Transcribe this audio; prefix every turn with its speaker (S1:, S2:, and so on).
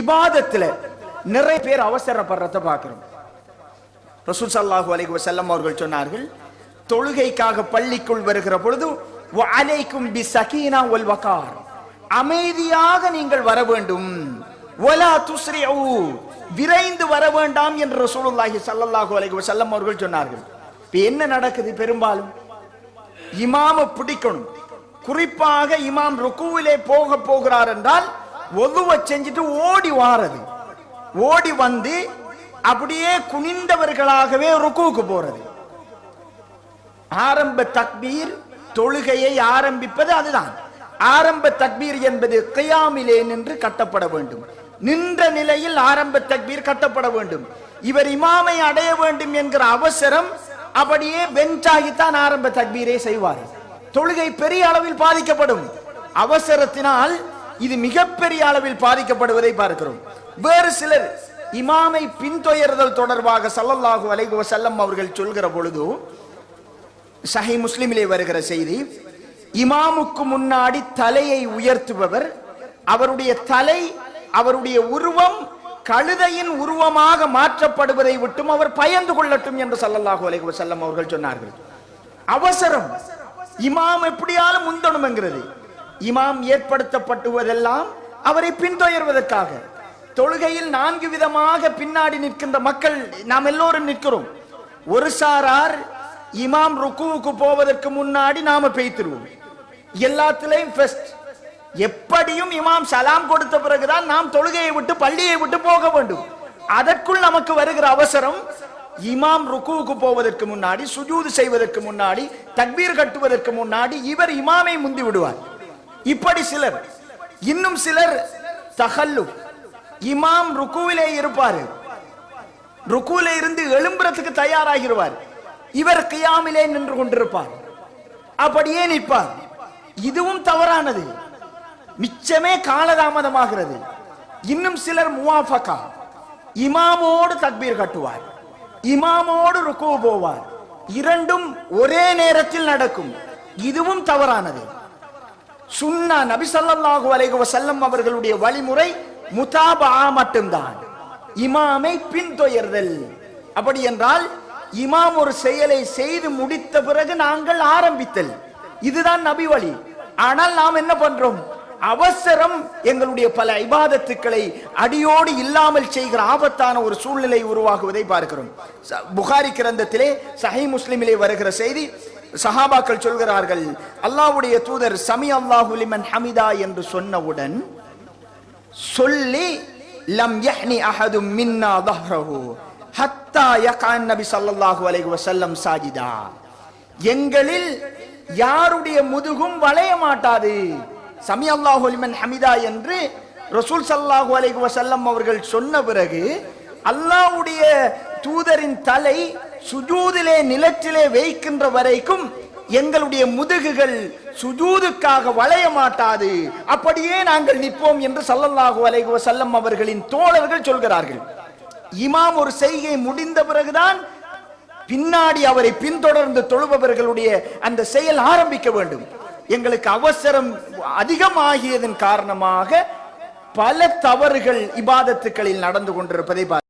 S1: இபாதத்துல நிறைய பேர் அவசரப்படுறத பார்க்கிறோம். ரசூல் சல்லாஹூ அலைஹி வஸல்லம் அவர்கள் சொன்னார்கள் தொழுகைக்காக பள்ளிக்குள் வருகிற பொழுது அலைக்கும் பி சகீனா ஒல் வகார். அமைதியாக நீங்கள் வர வேண்டும். ஒலா துஸ்ரியூ விரைந்து வர வேண்டாம் என்று ரசூலுல்லாஹி ஸல்லல்லாஹு அலைஹி வஸல்லம் அவர்கள் சொன்னார்கள். இப்ப என்ன நடக்குது பெரும்பாலும்? இமாம பிடிக்கணும். குறிப்பாக இமாம் ருக்குவிலே போக போகிறார் என்றால் ஒதுவை செஞ்சுட்டு ஓடி வாரது. ஓடி வந்து அப்படியே குனிந்தவர்களாகவே ருக்குவுக்கு போறது. ஆரம்ப தக்பீர் தொழுகையை ஆரம்பிப்பது அதுதான். ஆரம்ப தக்பீர் என்பது கையாமிலே நின்று கட்டப்பட வேண்டும். நின்ற நிலையில் ஆரம்ப தக்பீர் கட்டப்பட வேண்டும். இவர் இமாமை அடைய வேண்டும் என்கிற அவசரம் அப்படியே பெஞ்சாகித்தான் ஆரம்ப தக்பீரை செய்வார். தொழுகை பெரிய அளவில் பாதிக்கப்படும். அவசரத்தினால் இது மிகப்பெரிய அளவில் பாதிக்கப்படுவதை பார்க்கிறோம். வேறு சிலர் இமாமை பின்தொயர்தல் தொடர்பாக சல்லல்லாஹு அலைஹி வஸல்லம் அவர்கள் சொல்கிற பொழுது சஹி முஸ்லிமிலே வருகிற செய்தி இமாமுக்கு முன்னாடி தலையை உயர்த்துபவர் அவருடைய தலை அவருடைய உருவம் கழுதையின் உருவமாக மாற்றப்படுவதை விட்டும் அவர் பயந்து கொள்ளட்டும் என்று சல்லல்லாஹு அலைஹி வஸல்லம் அவர்கள் சொன்னார்கள். அவசரம். இமாம் எப்படியாலும் முந்தணும் என்கிறது இமாம் ஏற்படுத்தப்பட்டுவதெல்லாம் அவரை பின்தொயர்வதற்காக. தொழுகையில் நான்கு விதமாக பின்னாடி நிற்கின்ற மக்கள் நாம் எல்லோரும் நிற்கிறோம். ஒரு சாரார் இமாம் ருக்குவுக்கு போவதற்கு முன்னாடி நாம பெய்திருவோம் எல்லாத்துலயும் ஃபெஸ்ட் எப்படியும் இமாம் சலாம் கொடுத்த பிறகுதான் நாம் தொழுகையை விட்டு பள்ளியை விட்டு போக வேண்டும். அதற்குள் நமக்கு வருகிற அவசரம் இமாம் ருக்குவுக்கு போவதற்கு முன்னாடி சுஜூது செய்வதற்கு முன்னாடி தக்பீர் கட்டுவதற்கு முன்னாடி இவர் இமாமை முந்தி விடுவார். இப்படி சிலர் இன்னும் சிலர் தகல்லு. இமாம் ருக்குவிலே இருப்பாரு. ருக்குல இருந்து எழும்புறதுக்கு தயாராகிடுவார் இவர் கியாமிலே நின்று கொண்டிருப்பார். அப்படியே நிற்பார். இதுவும் தவறானது. மிச்சமே காலதாமதமாகிறது. இன்னும் சிலர் முவாஃபகா. இமாமோடு தக்பீர் கட்டுவார். இமாமோடு ருக்கு போவார். இரண்டும் ஒரே நேரத்தில் நடக்கும். இதுவும் தவறானது. சுன்னா நபி சல்லாஹூ அலைஹி வசல்லம் அவர்களுடைய வழிமுறை முதாபா மட்டும்தான். இமாமை பின்தொயர்தல். அப்படி என்றால் இமாம் ஒரு செயலை செய்து முடித்த பிறகு நாங்கள் ஆரம்பித்தல். இதுதான் நபி வழி. ஆனால் நாம் என்ன பண்றோம்? அவசரம் எங்களுடைய பல இபாதத்துக்களை அடியோடு இல்லாமல் செய்கிற ஆபத்தான ஒரு சூழ்நிலை உருவாகுவதை பார்க்கிறோம். ச- புகாரி கிரந்தத்திலே சஹி முஸ்லிமிலே வருகிற செய்தி சஹாபாக்கள் சொல்கிறார்கள் அல்லாஹ்வுடைய தூதர் சமி அல்லாஹு லிமன் ஹமிதா என்று சொன்னவுடன் சொல்லி லம் யஹ்னி அஹது மின்னா தஹ்ரஹு ஹத்தா யகான் நபி ஸல்லல்லாஹு அலைஹி வஸல்லம் சாஜிதா. எங்களில் யாருடைய முதுகும் வளைய மாட்டாது. சமி அல்லாஹு லிமன் ஹமிதா என்று ரசூல் சல்லாஹு அலைஹி வஸல்லம் அவர்கள் சொன்ன பிறகு அல்லாஹ்வுடைய தூதரின் தலை சுஜூதிலே நிலத்திலே வைக்கின்ற வரைக்கும் எங்களுடைய முதுகுகள் சுஜூதுக்காக வளைய மாட்டாது. அப்படியே நாங்கள் நிற்போம் என்று சல்லல்லாஹு அலைகுவ செல்லம் அவர்களின் தோழர்கள் சொல்கிறார்கள். இமாம் ஒரு செய்கை முடிந்த பிறகுதான் பின்னாடி அவரை பின்தொடர்ந்து தொழுபவர்களுடைய அந்த செயல் ஆரம்பிக்க வேண்டும். எங்களுக்கு அவசரம் அதிகமாகியதன் காரணமாக பல தவறுகள் இபாதத்துக்களில் நடந்து கொண்டிருப்பதை பார்க்கிறோம்.